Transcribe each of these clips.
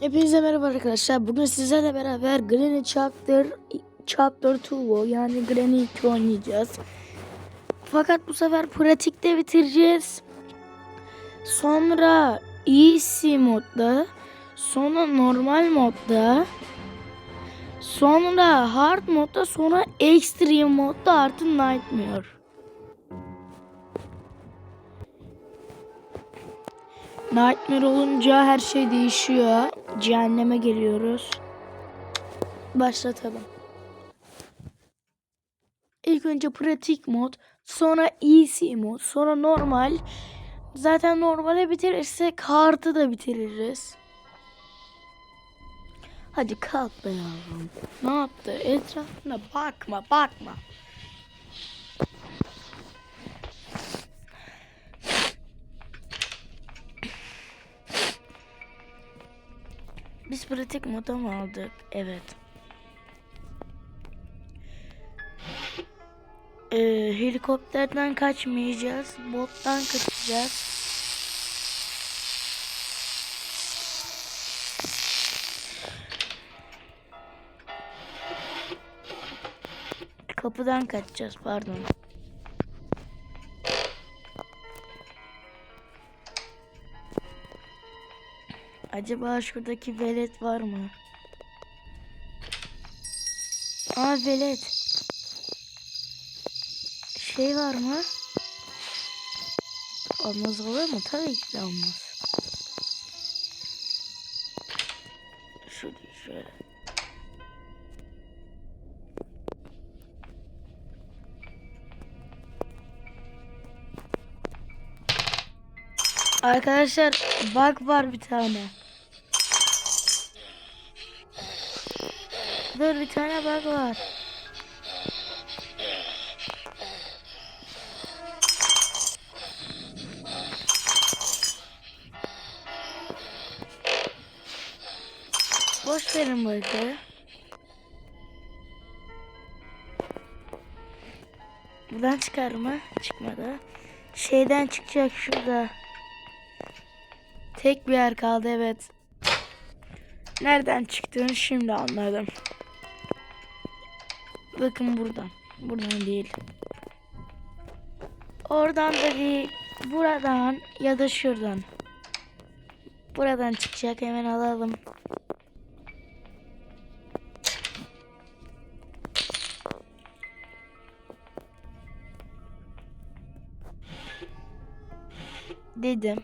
Hepinize merhaba arkadaşlar. Bugün sizlerle beraber Granny Chapter Chapter 2 yani Granny 2 oynayacağız. Fakat bu sefer pratikte bitireceğiz. Sonra easy modda, sonra normal modda, sonra hard modda, sonra extreme modda artı nightmare. Nightmare olunca her şey değişiyor. Cehenneme geliyoruz. Başlatalım. İlk önce pratik mod, sonra easy mod, sonra normal. Zaten normale bitirirsek hard'ı da bitiririz. Hadi kalk be yavrum. Ne yaptı? Etrafına bakma, bakma. Biz pratik moda mı aldık? Evet. Ee, helikopterden kaçmayacağız. Bottan kaçacağız. Kapıdan kaçacağız pardon. Acaba şuradaki velet var mı? Aa velet. Şey var mı? Olmaz olur mu? Tabii ki de olmaz. Şöyle şöyle. Arkadaşlar bug var bir tane. Dur bir tane bug var. Boş verin bu ülkeyi. Buradan çıkar mı? Çıkmadı. Şeyden çıkacak şurada. Tek bir yer kaldı evet. Nereden çıktığını şimdi anladım. Bakın buradan. Buradan değil. Oradan da değil. Buradan ya da şuradan. Buradan çıkacak hemen alalım. Dedim.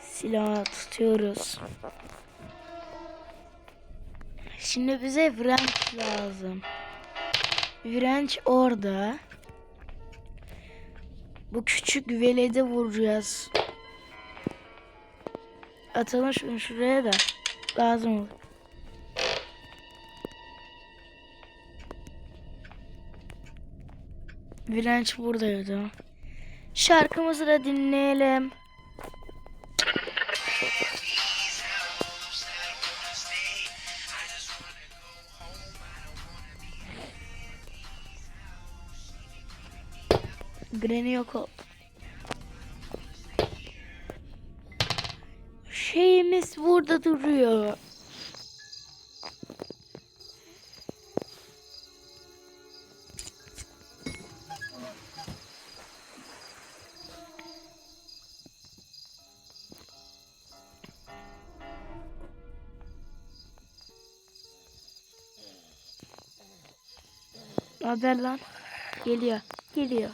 Silah tutuyoruz. Şimdi bize wrench lazım. Wrench orada. Bu küçük velede vuracağız. Atalım şunu şuraya da. Lazım olur. Wrench buradaydı. Şarkımızı da dinleyelim. Granny yok o. Şeyimiz burada duruyor. Haber lan. Geliyor. Geliyor.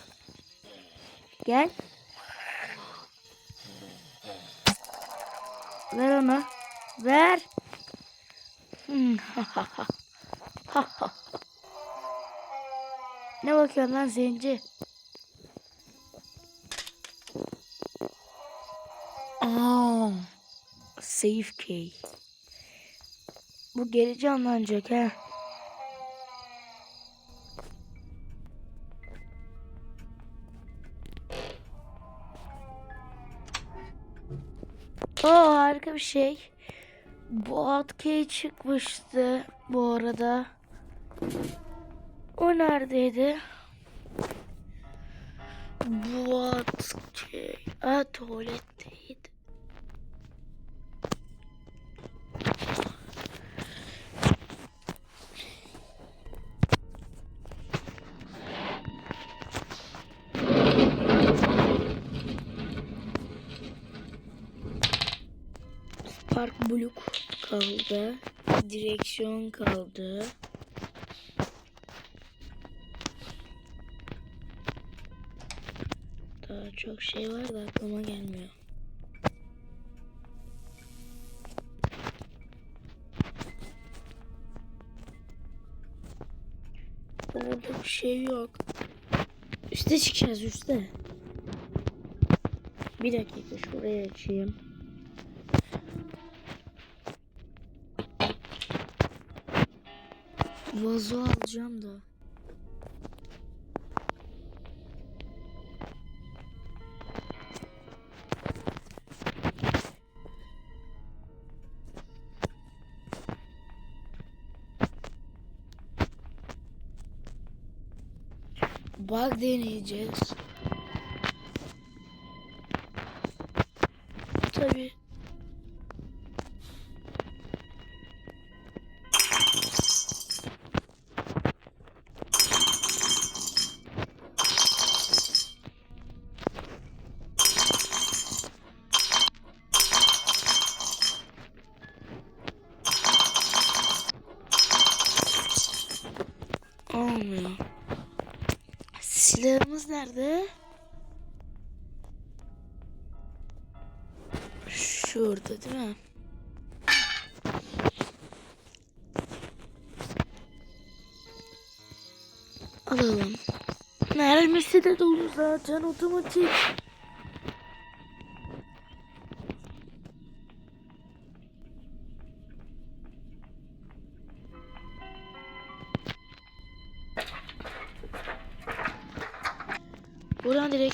Gel. Ver onu. Ver. Ne bakıyorsun lan zenci? Aa, safe key. Bu geri canlanacak ha. Oo harika bir şey. Bu hotkey çıkmıştı bu arada. O neredeydi? Bu hotkey. Aa tuvaletteydi. Spark Block kaldı. Direksiyon kaldı. Daha çok şey var da aklıma gelmiyor. Burada bir şey yok. Üste çıkacağız üste. Bir dakika şuraya açayım. Vazo alacağım da. Bug deneyeceğiz. Nerede? Şurada değil mi? Alalım. Mermisi de dolu zaten otomatik.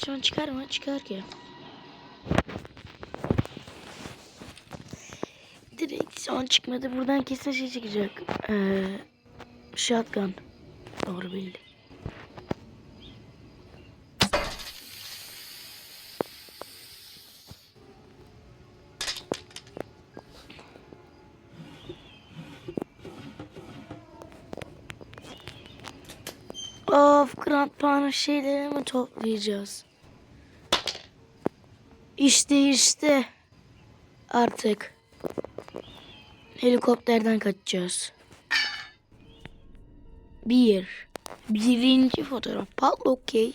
Direksiyon çıkar mı? Çıkar ki. Direksiyon çıkmadı. Buradan kesin şey çıkacak. Ee, shotgun. Doğru bildim. Of Grand Pano şeyleri mi toplayacağız? İşte işte. Artık. Helikopterden kaçacağız. Bir. Birinci fotoğraf. Padlock key.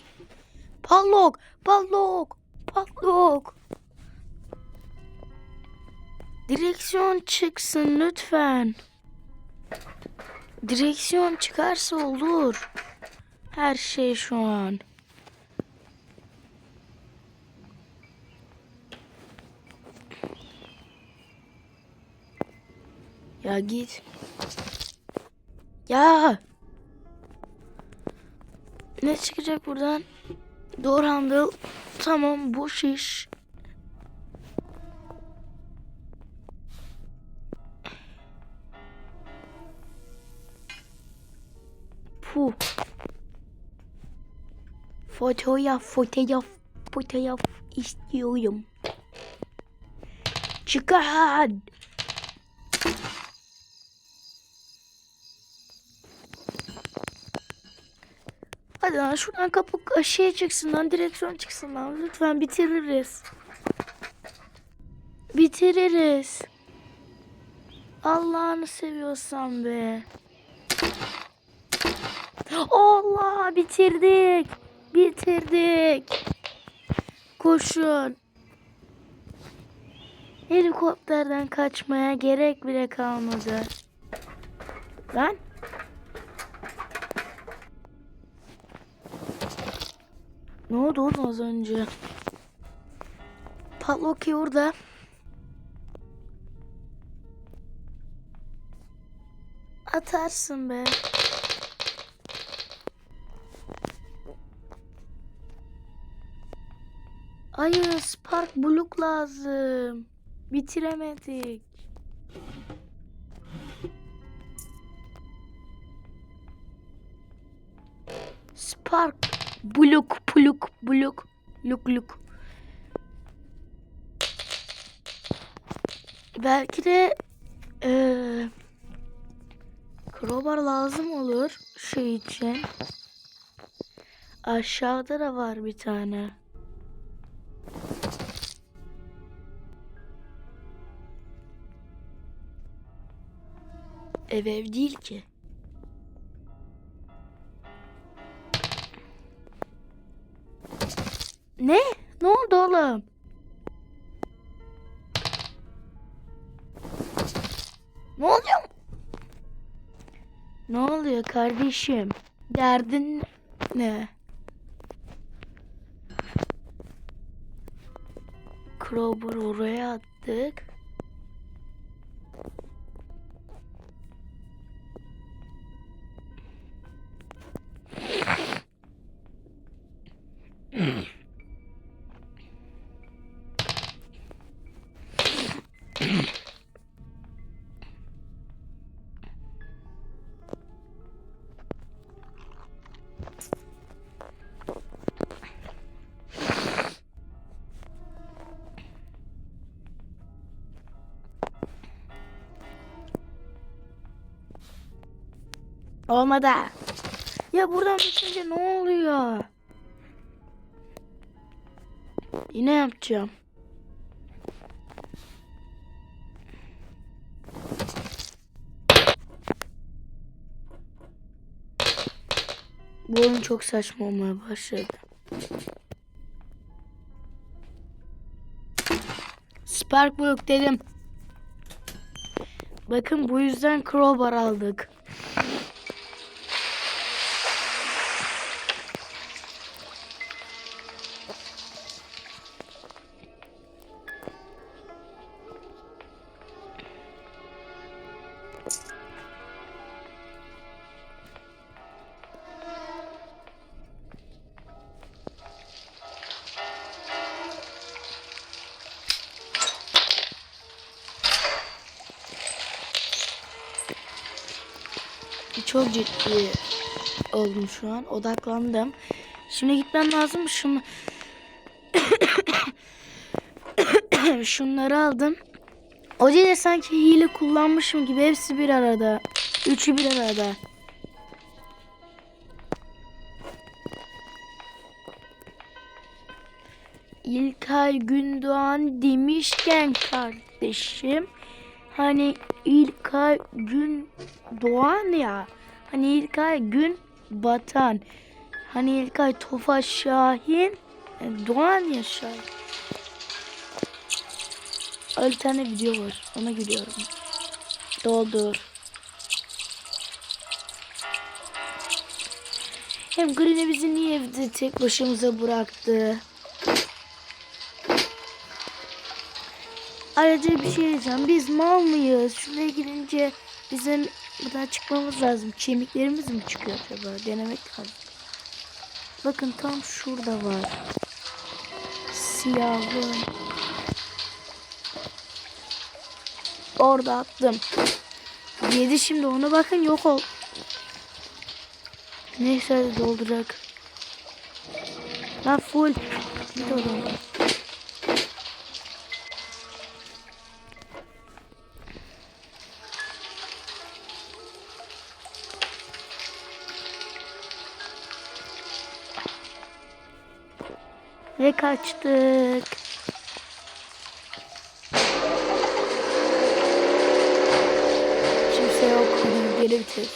Padlock. Padlock. Padlock. Direksiyon çıksın lütfen. Direksiyon çıkarsa olur. Her şey şu an. Ya git. Ya. Ne çıkacak buradan? Door handle. Tamam boş iş. Puh. Fotoğraf, fotoğraf, fotoğraf istiyorum. Çıkar. Hadi lan şuradan kapı şey çıksın lan direksiyon çıksın lan lütfen bitiririz. Bitiririz. Allah'ını seviyorsan be. Allah bitirdik. Bitirdik. Koşun. Helikopterden kaçmaya gerek bile kalmadı. Ben? Ne oldu oğlum az önce? Patloki orada. Atarsın be. Hayır Spark Block lazım. Bitiremedik. Spark Block Block Block Luk Luk. Belki de eee crowbar lazım olur şey için. Aşağıda da var bir tane. Ev ev değil ki. Ne? Ne oldu oğlum? Ne oluyor? Ne oluyor kardeşim? Derdin ne? Crowbar oraya attık. Olmadı. Ya buradan düşünce ne oluyor? Yine yapacağım. Bu oyun çok saçma olmaya başladı. Spark Block dedim. Bakın bu yüzden crowbar aldık. Çok ciddi oldum şu an. Odaklandım. Şimdi gitmem lazım. Şunu... Şunları aldım. O de sanki hile kullanmışım gibi hepsi bir arada. Üçü bir arada. İlkay Gündoğan demişken kardeşim hani İlkay gün doğan ya hani İlkay gün batan hani İlkay Tofaş Şahin e, doğan ya Şahin öyle tane video var ona gülüyorum doldur hem Green'e bizi niye evde tek başımıza bıraktı Ayrıca bir şey diyeceğim. Biz mal mıyız? Şuraya girince bizim buradan çıkmamız lazım. Kemiklerimiz mi çıkıyor acaba? Denemek lazım. Bakın tam şurada var. Siyahlı. Orada attım. Yedi şimdi ona bakın yok ol. Neyse dolduracak. Lan full. Git oradan. Ve kaçtık. Hadi geri bitir.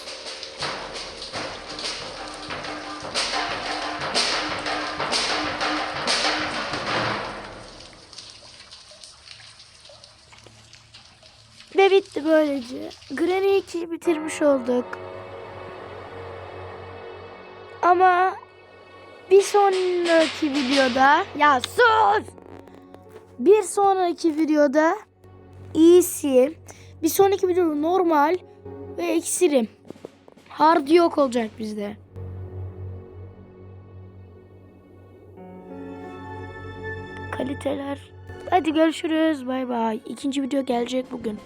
Ve bitti böylece. Granny 2'yi bitirmiş olduk. Ama bir sonraki videoda ya sus. Bir sonraki videoda iyisi. Bir sonraki videoda normal ve eksirim. Hard yok olacak bizde. Kaliteler. Hadi görüşürüz. Bay bay. İkinci video gelecek bugün.